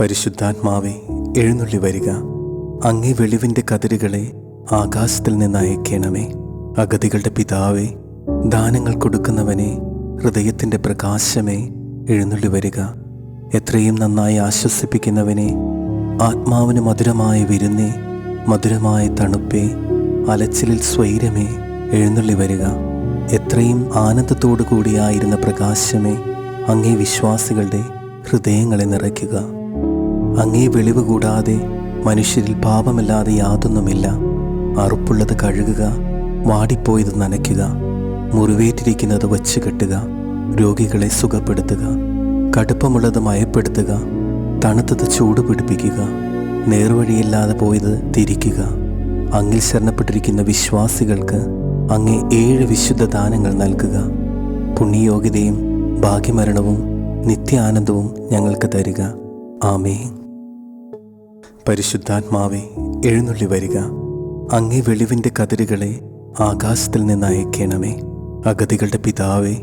പരിശുദ്ധാത്മാവെ എഴുന്നള്ളി വരിക. അങ്ങേ വെളിവിന്റെ കതിരുകളെ ആകാശത്തിൽ നിന്ന് അയക്കണമേ. അഗതികളുടെ പിതാവെ ദാനങ്ങൾ കൊടുക്കുന്നവനെ ഹൃദയത്തിന്റെ പ്രകാശമേ എഴുന്നള്ളി വരിക. എത്രയും നന്നായി ആശ്വസിപ്പിക്കുന്നവനെ ആത്മാവിന് മധുരമായ വിരുന്നേ മധുരമായ തണുപ്പേ അലച്ചിലിൽ സ്വൈരമേ എഴുന്നള്ളി വരിക. എത്രയും ആനന്ദത്തോടു കൂടിയായിരുന്ന പ്രകാശമേ അങ്ങേ വിശ്വാസികളുടെ ഹൃദയങ്ങളെ നിറയ്ക്കുക. അങ്ങേ വെളിവ് കൂടാതെ മനുഷ്യരിൽ പാപമല്ലാതെ യാതൊന്നുമില്ല. അറുപ്പുള്ളത് കഴുകുക വാടിപ്പോയത് നനയ്ക്കുക മുറിവേറ്റിരിക്കുന്നത് വച്ച് കെട്ടുക രോഗികളെ സുഖപ്പെടുത്തുക കടുപ്പമുള്ളത് മയപ്പെടുത്തുക തണുത്തത് ചൂട് പിടിപ്പിക്കുക നേർവഴിയില്ലാതെ പോയത് തിരിക്കുക അങ്ങിൽ ശരണപ്പെട്ടിരിക്കുന്ന വിശ്വാസികൾക്ക് അങ്ങേ ഏഴ് വിശുദ്ധ ദാനങ്ങൾ നൽകുക. പുണ്യയോഗ്യതയും ഭാഗ്യമരണവും നിത്യാനന്ദവും ഞങ്ങൾക്ക് തരിക. ആമേ പരിശുദ്ധാത്മാവെ എഴുന്നള്ളി വരിക. അങ്ങേ വെളിവിന്റെ കതിരുകളെ ആകാശത്തിൽ നിന്ന് അയക്കണമേ. അഗതികളുടെ പിതാവെ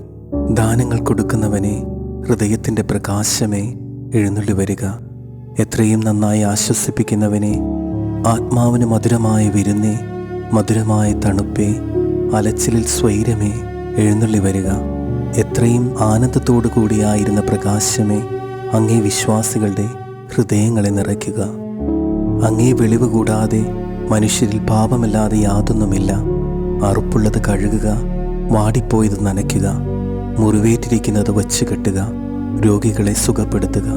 ദാനങ്ങൾ കൊടുക്കുന്നവനെ ഹൃദയത്തിന്റെ പ്രകാശമേ എഴുന്നള്ളി വരിക. എത്രയും നന്നായി ആശ്വസിപ്പിക്കുന്നവനെ ആത്മാവിന് മധുരമായ വിരുന്നേ മധുരമായ തണുപ്പേ അലച്ചിലിൽ സ്വൈരമേ എഴുന്നള്ളി വരിക. എത്രയും ആനന്ദത്തോടു കൂടിയായിരുന്ന പ്രകാശമേ അങ്ങേ വിശ്വാസികളുടെ ഹൃദയങ്ങളെ നിറയ്ക്കുക. അങ്ങേ വെളിവ് കൂടാതെ മനുഷ്യരിൽ പാപമല്ലാതെ യാതൊന്നുമില്ല. അറുപ്പുള്ളത് കഴുകുക വാടിപ്പോയത് നനയ്ക്കുക മുറിവേറ്റിരിക്കുന്നത് വച്ച് കെട്ടുക രോഗികളെ സുഖപ്പെടുത്തുക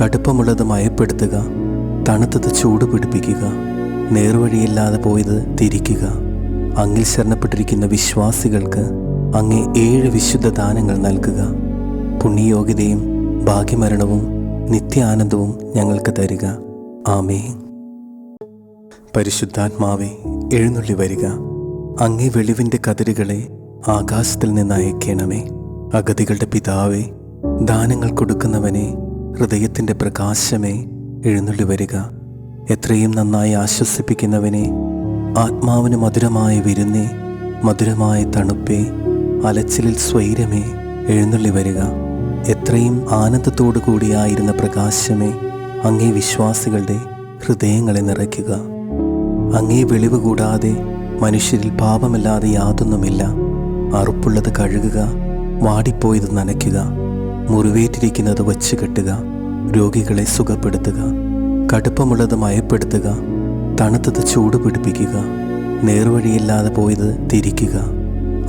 കടുപ്പമുള്ളത് മയപ്പെടുത്തുക തണുത്തത് ചൂട് പിടിപ്പിക്കുക നേർവഴിയില്ലാതെ പോയത് തിരിക്കുക അങ്ങിൽ ശരണപ്പെട്ടിരിക്കുന്ന വിശ്വാസികൾക്ക് അങ്ങേ ഏഴ് വിശുദ്ധ ദാനങ്ങൾ നൽകുക. പുണ്യയോഗ്യതയും ഭാഗ്യമരണവും നിത്യാനന്ദവും ഞങ്ങൾക്ക് തരിക. ആമേ പരിശുദ്ധാത്മാവെ എഴുന്നള്ളി വരിക. അങ്ങേ വെളിവിന്റെ കതിരുകളെ ആകാശത്തിൽ നിന്ന് അയക്കണമേ. അഗതികളുടെ പിതാവേ ദാനങ്ങൾ കൊടുക്കുന്നവനെ ഹൃദയത്തിന്റെ പ്രകാശമേ എഴുന്നള്ളി വരിക. എത്രയും നന്നായി ആശ്വസിപ്പിക്കുന്നവനെ ആത്മാവിന് മധുരമായ വിരുന്നേ മധുരമായ തണുപ്പേ അലച്ചിലിൽ സ്വൈരമേ എഴുന്നള്ളി വരിക. എത്രയും ആനന്ദത്തോടു കൂടിയായിരുന്ന പ്രകാശമേ അങ്ങേ വിശ്വാസികളുടെ ഹൃദയങ്ങളെ നിറയ്ക്കുക. അങ്ങേ വെളിവ് കൂടാതെ മനുഷ്യരിൽ പാപമല്ലാതെ യാതൊന്നുമില്ല. അറുപ്പുള്ളത് കഴുകുക വാടിപ്പോയത് നനയ്ക്കുക മുറിവേറ്റിരിക്കുന്നത് വച്ച് കെട്ടുക രോഗികളെ സുഖപ്പെടുത്തുക കടുപ്പമുള്ളത് മയപ്പെടുത്തുക തണുത്തത് ചൂട് പിടിപ്പിക്കുക നേർവഴിയില്ലാതെ പോയത് തിരിക്കുക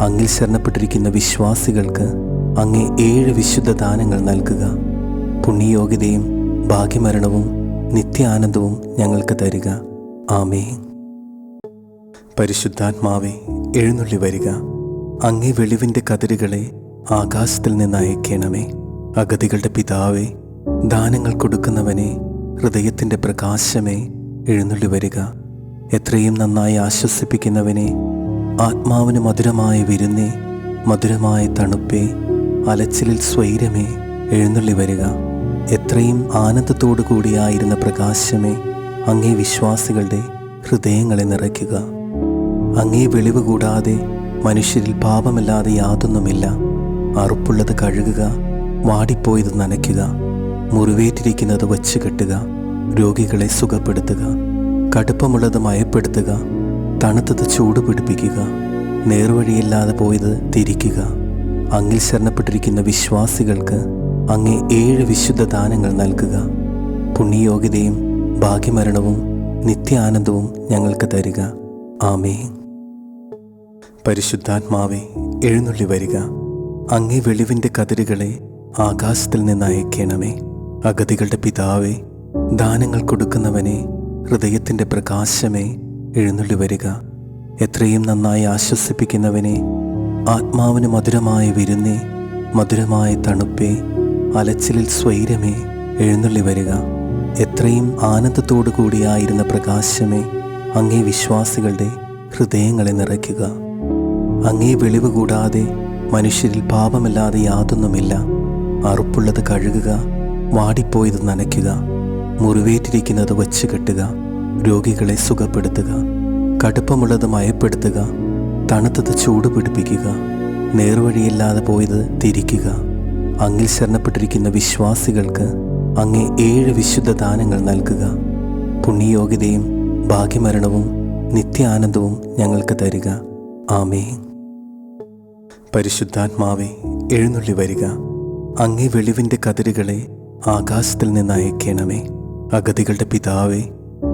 അങ്ങിൽ ശരണപ്പെട്ടിരിക്കുന്ന വിശ്വാസികൾക്ക് അങ്ങേ ഏഴ് വിശുദ്ധ ദാനങ്ങൾ നൽകുക. പുണ്യയോഗ്യതയും ഭാഗ്യമരണവും നിത്യാനന്ദവും ഞങ്ങൾക്ക് തരിക. ആമേ പരിശുദ്ധാത്മാവെ എഴുന്നള്ളി വരിക. അങ്ങേ വെളിവിന്റെ കതിരുകളെ ആകാശത്തിൽ നിന്ന് അയക്കണമേ. അഗതികളുടെ പിതാവേ ദാനങ്ങൾ കൊടുക്കുന്നവനെ ഹൃദയത്തിന്റെ പ്രകാശമേ എഴുന്നള്ളി വരിക. എത്രയും നന്നായി ആശ്വസിപ്പിക്കുന്നവനെ ആത്മാവിന് മധുരമായ വിരുന്നേ മധുരമായ തണുപ്പേ അലച്ചിലിൽ സ്വൈരമേ എഴുന്നള്ളി വരിക. എത്രയും ആനന്ദത്തോടു കൂടിയായിരുന്ന പ്രകാശമേ അങ്ങേ വിശ്വാസികളുടെ ഹൃദയങ്ങളെ നിറയ്ക്കുക. അങ്ങേ വെളിവ് കൂടാതെ മനുഷ്യരിൽ പാപമല്ലാതെ യാതൊന്നുമില്ല. അറുപ്പുള്ളത് കഴുകുക വാടിപ്പോയത് നനയ്ക്കുക മുറിവേറ്റിരിക്കുന്നത് വച്ച് കെട്ടുക രോഗികളെ സുഖപ്പെടുത്തുക കടുപ്പമുള്ളത് മയപ്പെടുത്തുക തണുത്തത് ചൂട് പിടിപ്പിക്കുക നേർവഴിയില്ലാതെ പോയത് തിരിക്കുക. അങ്ങിൽ ശരണപ്പെട്ടിരിക്കുന്ന വിശ്വാസികൾക്ക് അങ്ങേ ഏഴ് വിശുദ്ധ ദാനങ്ങൾ നൽകുക. പുണ്യയോഗ്യതയും ഭാഗ്യമരണവും നിത്യാനന്ദവും ഞങ്ങൾക്ക് തരിക. ആമേ പരിശുദ്ധാത്മാവെ എഴുന്നള്ളി വരിക. അങ്ങേ വെളിവിന്റെ കതിരുകളെ ആകാശത്തിൽ നിന്ന് അയക്കണമേ. അഗതികളുടെ പിതാവെ ദാനങ്ങൾ കൊടുക്കുന്നവനെ ഹൃദയത്തിന്റെ പ്രകാശമേ എഴുന്നള്ളി വരിക. എത്രയും നന്നായി ആശ്വസിപ്പിക്കുന്നവനെ ആത്മാവിന് മധുരമായ വിരുന്നേ മധുരമായ തണുപ്പേ അലച്ചിലിൽ സ്വൈരമേ എഴുന്നള്ളി വരിക. എത്രയും ആനന്ദത്തോടു കൂടിയായിരുന്ന പ്രകാശമേ അങ്ങേ വിശ്വാസികളുടെ ഹൃദയങ്ങളെ നിറയ്ക്കുക. അങ്ങേ വെളിവ് കൂടാതെ മനുഷ്യരിൽ പാപമല്ലാതെ യാതൊന്നുമില്ല. അറുപ്പുള്ളത് കഴുകുക വാടിപ്പോയത് നനയ്ക്കുക മുറിവേറ്റിരിക്കുന്നത് വച്ച് കെട്ടുക രോഗികളെ സുഖപ്പെടുത്തുക കടുപ്പമുള്ളത് മയപ്പെടുത്തുക തണുത്തത് ചൂട് പിടിപ്പിക്കുക നേർവഴിയില്ലാതെ പോയത് തിരിക്കുക അങ്ങിൽ ശരണപ്പെട്ടിരിക്കുന്ന വിശ്വാസികൾക്ക് അങ്ങേ ഏഴ് വിശുദ്ധ ദാനങ്ങൾ നൽകുക. പുണ്യയോഗ്യതയും ഭാഗ്യമരണവും നിത്യാനന്ദവും ഞങ്ങൾക്ക് തരിക. ആമേ പരിശുദ്ധാത്മാവെ എഴുന്നള്ളി വരിക. അങ്ങേ വെളിവിന്റെ കതിരുകളെ ആകാശത്തിൽ നിന്ന് അയക്കണമേ. അഗതികളുടെ പിതാവെ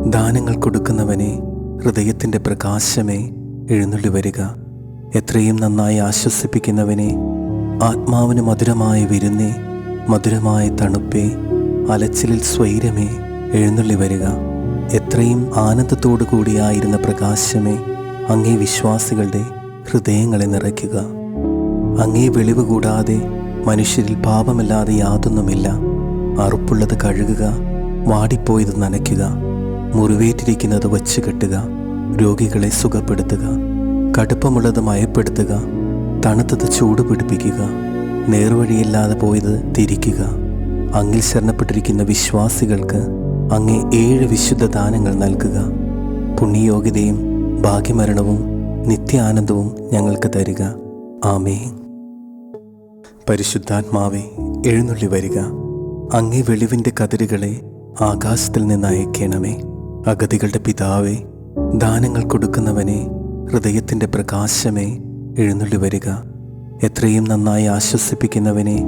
ദാനങ്ങൾ കൊടുക്കുന്നവനെ ഹൃദയത്തിന്റെ പ്രകാശമേ എഴുന്നള്ളി വരിക. എത്രയും നന്നായി ആശ്വസിപ്പിക്കുന്നവനെ ആത്മാവിന് മധുരമായ വിരുന്നേ മധുരമായ തണുപ്പേ അലച്ചിലിൽ സ്വൈരമേ എഴുന്നള്ളി വരിക. എത്രയും ആനന്ദത്തോടു കൂടിയായിരുന്ന പ്രകാശമേ അങ്ങേ വിശ്വാസികളുടെ ഹൃദയങ്ങളെ നിറയ്ക്കുക. അങ്ങേ വെളിവ് കൂടാതെ മനുഷ്യരിൽ പാപമല്ലാതെ യാതൊന്നുമില്ല. അറുപ്പുള്ളത് കഴുകുക വാടിപ്പോയത് നനയ്ക്കുക മുറിവേറ്റിരിക്കുന്നത് വച്ച് കെട്ടുക രോഗികളെ സുഖപ്പെടുത്തുക കടുപ്പമുള്ളത് മയപ്പെടുത്തുക തണുത്തത് ചൂട് പിടിപ്പിക്കുക നേർവഴിയില്ലാതെ പോയത് തിരിക്കുക അങ്ങിൽ ശരണപ്പെട്ടിരിക്കുന്ന വിശ്വാസികൾക്ക് അങ്ങേ ഏഴ് വിശുദ്ധ ദാനങ്ങൾ നൽകുക. പുണ്യയോഗ്യതയും ഭാഗ്യമരണവും നിത്യാനന്ദവും ഞങ്ങൾക്ക് തരിക. ആമേ പരിശുദ്ധാത്മാവെ എഴുന്നള്ളി വരിക. അങ്ങേ വെളിവിന്റെ കതിരുകളെ ആകാശത്തിൽ നിന്ന് അയക്കണമേ. അഗതികളുടെ പിതാവെ ദാനങ്ങൾ കൊടുക്കുന്നവനെ ഹൃദയത്തിന്റെ പ്രകാശമേ എഴുന്നള്ളി വരിക. എത്രയും നന്നായി ആശ്വസിപ്പിക്കുന്നവനെ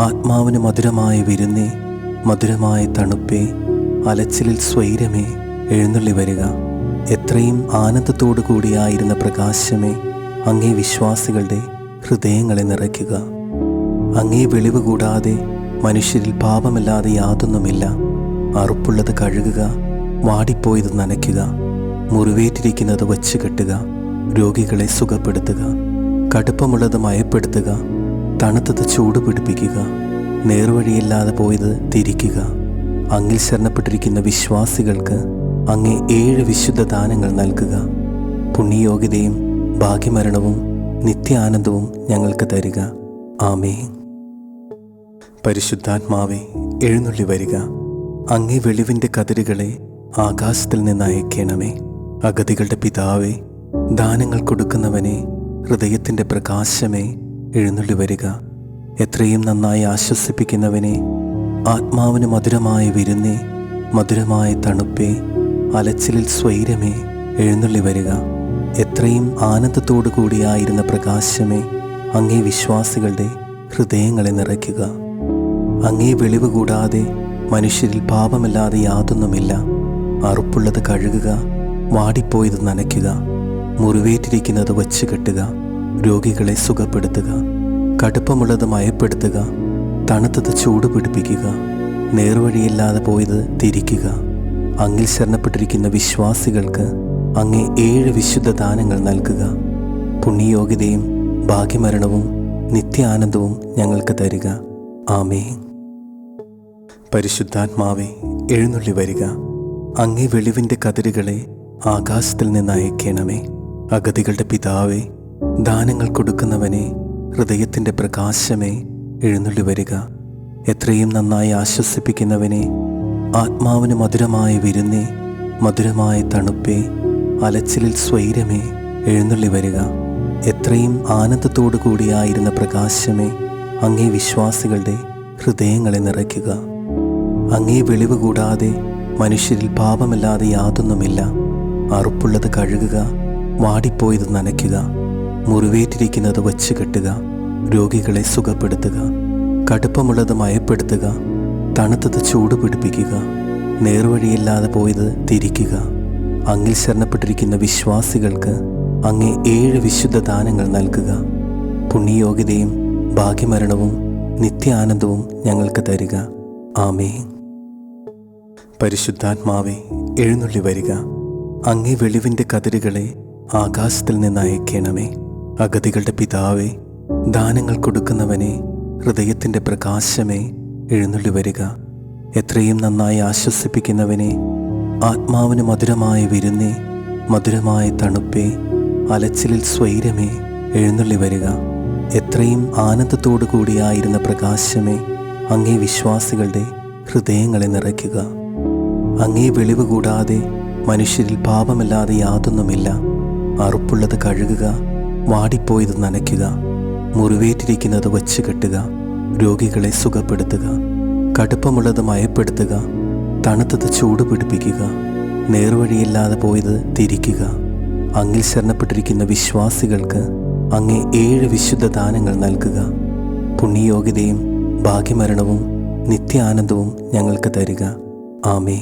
ആത്മാവിന് മധുരമായ വിരുന്നേ മധുരമായ തണുപ്പേ അലച്ചിലിൽ സ്വൈരമേ എഴുന്നള്ളി വരിക. എത്രയും ആനന്ദത്തോടു കൂടിയായിരുന്ന പ്രകാശമേ അങ്ങേ വിശ്വാസികളുടെ ഹൃദയങ്ങളെ നിറയ്ക്കുക. അങ്ങേ വെളിവ് കൂടാതെ മനുഷ്യരിൽ പാപമല്ലാതെ യാതൊന്നുമില്ല. അറുപ്പുള്ളത് കഴുകുക വാടിപ്പോയത് നനയ്ക്കുക മുറിവേറ്റിരിക്കുന്നത് വച്ച് കെട്ടുക രോഗികളെ സുഖപ്പെടുത്തുക കടുപ്പമുള്ളത് മയപ്പെടുത്തുക തണുത്തത് ചൂട് പിടിപ്പിക്കുക നേർവഴിയില്ലാതെ പോയത് തിരിക്കുക അങ്ങിൽ ശരണപ്പെട്ടിരിക്കുന്ന വിശ്വാസികൾക്ക് അങ്ങേ ഏഴ് വിശുദ്ധ ദാനങ്ങൾ നൽകുക. പുണ്യയോഗ്യതയും ഭാഗ്യമരണവും നിത്യാനന്ദവും ഞങ്ങൾക്ക് തരിക. ആമേ പരിശുദ്ധാത്മാവെ എഴുന്നള്ളി വരിക. അങ്ങേ വെളിവിന്റെ കതിരുകളെ ആകാശത്തിൽ നിന്ന് അയക്കണമേ. അഗതികളുടെ പിതാവേ ദാനങ്ങൾ കൊടുക്കുന്നവനെ ഹൃദയത്തിന്റെ പ്രകാശമേ എഴുന്നള്ളി വരിക. എത്രയും നന്നായി ആശ്വസിപ്പിക്കുന്നവനെ ആത്മാവിന് മധുരമായ വിരുന്നേ മധുരമായ തണുപ്പേ അലച്ചിലിൽ സ്വൈരമേ എഴുന്നള്ളി വരിക. എത്രയും ആനന്ദത്തോടു കൂടിയായിരുന്ന പ്രകാശമേ അങ്ങേ വിശ്വാസികളുടെ ഹൃദയങ്ങളെ നിറയ്ക്കുക. അങ്ങേ വെളിവ് കൂടാതെ മനുഷ്യരിൽ പാപമല്ലാതെ യാതൊന്നുമില്ല. അറുപ്പുള്ളത് കഴുകുക വാടിപ്പോയത് നനയ്ക്കുക മുറിവേറ്റിരിക്കുന്നത് വച്ച് കെട്ടുക രോഗികളെ സുഖപ്പെടുത്തുക കടുപ്പമുള്ളത് മയപ്പെടുത്തുക തണുത്തത് ചൂട് പിടിപ്പിക്കുക നേർവഴിയില്ലാതെ പോയത് തിരിക്കുക അങ്ങിൽ ശരണപ്പെട്ടിരിക്കുന്ന വിശ്വാസികൾക്ക് അങ്ങേ ഏഴ് വിശുദ്ധ ദാനങ്ങൾ നൽകുക. പുണ്യയോഗ്യതയും ഭാഗ്യമരണവും നിത്യാനന്ദവും ഞങ്ങൾക്ക് തരിക. ആമേ പരിശുദ്ധാത്മാവെ എഴുന്നള്ളി വരിക. അങ്ങേ വെളിവിന്റെ കതിരുകളെ ആകാശത്തിൽ നിന്ന് അയക്കണമേ. അഗതികളുടെ പിതാവേ ദാനങ്ങൾ കൊടുക്കുന്നവനെ ഹൃദയത്തിന്റെ പ്രകാശമേ എഴുന്നള്ളി വരിക. എത്രയും നന്നായി ആശ്വസിപ്പിക്കുന്നവനെ ആത്മാവിന് മധുരമായ വിരുന്നേ മധുരമായ തണുപ്പേ അലച്ചിലിൽ സ്വൈരമേ എഴുന്നള്ളി വരിക. എത്രയും ആനന്ദത്തോടു കൂടിയായിരുന്ന പ്രകാശമേ അങ്ങേ വിശ്വാസികളുടെ ഹൃദയങ്ങളെ നിറയ്ക്കുക. അങ്ങേ വെളിവ് കൂടാതെ മനുഷ്യരിൽ പാപമല്ലാതെ യാതൊന്നുമില്ല. അറുപ്പുള്ളത് കഴുകുക വാടിപ്പോയത് നനയ്ക്കുക മുറിവേറ്റിരിക്കുന്നത് വച്ച് കെട്ടുക രോഗികളെ സുഖപ്പെടുത്തുക കടുപ്പമുള്ളത് മയപ്പെടുത്തുക തണുത്തത് ചൂട് പിടിപ്പിക്കുക നേർവഴിയില്ലാതെ പോയത് തിരിക്കുക. അങ്ങിൽ ശരണപ്പെട്ടിരിക്കുന്ന വിശ്വാസികൾക്ക് അങ്ങേ ഏഴ് വിശുദ്ധ ദാനങ്ങൾ നൽകുക. പുണ്യയോഗ്യതയും ഭാഗ്യമരണവും നിത്യാനന്ദവും ഞങ്ങൾക്ക് തരിക. ആമേ പരിശുദ്ധാത്മാവെ എഴുന്നള്ളി വരിക. അങ്ങേ വെളിവിന്റെ കതിരുകളെ ആകാശത്തിൽ നിന്ന് അയക്കണമേ. അഗതികളുടെ പിതാവെ ദാനങ്ങൾ കൊടുക്കുന്നവനെ ഹൃദയത്തിന്റെ പ്രകാശമേ എഴുന്നള്ളി വരിക. എത്രയും നന്നായി ആശ്വസിപ്പിക്കുന്നവനെ ആത്മാവിന് മധുരമായ വിരുന്നേ മധുരമായ തണുപ്പേ അലച്ചിലിൽ സ്വൈരമേ എഴുന്നള്ളി വരിക. എത്രയും ആനന്ദത്തോടു കൂടിയായിരുന്ന പ്രകാശമേ അങ്ങേ വിശ്വാസികളുടെ ഹൃദയങ്ങളെ നിറയ്ക്കുക. അങ്ങേ വെളിവ് കൂടാതെ മനുഷ്യരിൽ പാപമല്ലാതെ യാതൊന്നുമില്ല. അറുപ്പുള്ളത് കഴുകുക വാടിപ്പോയത് നനയ്ക്കുക മുറിവേറ്റിരിക്കുന്നത് വച്ച് കെട്ടുക രോഗികളെ സുഖപ്പെടുത്തുക കടുപ്പമുള്ളത് മയപ്പെടുത്തുക തണുത്തത് ചൂട് പിടിപ്പിക്കുക നേർവഴിയില്ലാതെ പോയത് തിരിക്കുക അങ്ങിൽ ശരണപ്പെട്ടിരിക്കുന്ന വിശ്വാസികൾക്ക് അങ്ങേ ഏഴ് വിശുദ്ധ ദാനങ്ങൾ നൽകുക. പുണ്യയോഗ്യതയും ഭാഗ്യമരണവും നിത്യാനന്ദവും ഞങ്ങൾക്ക് തരിക. ആമേ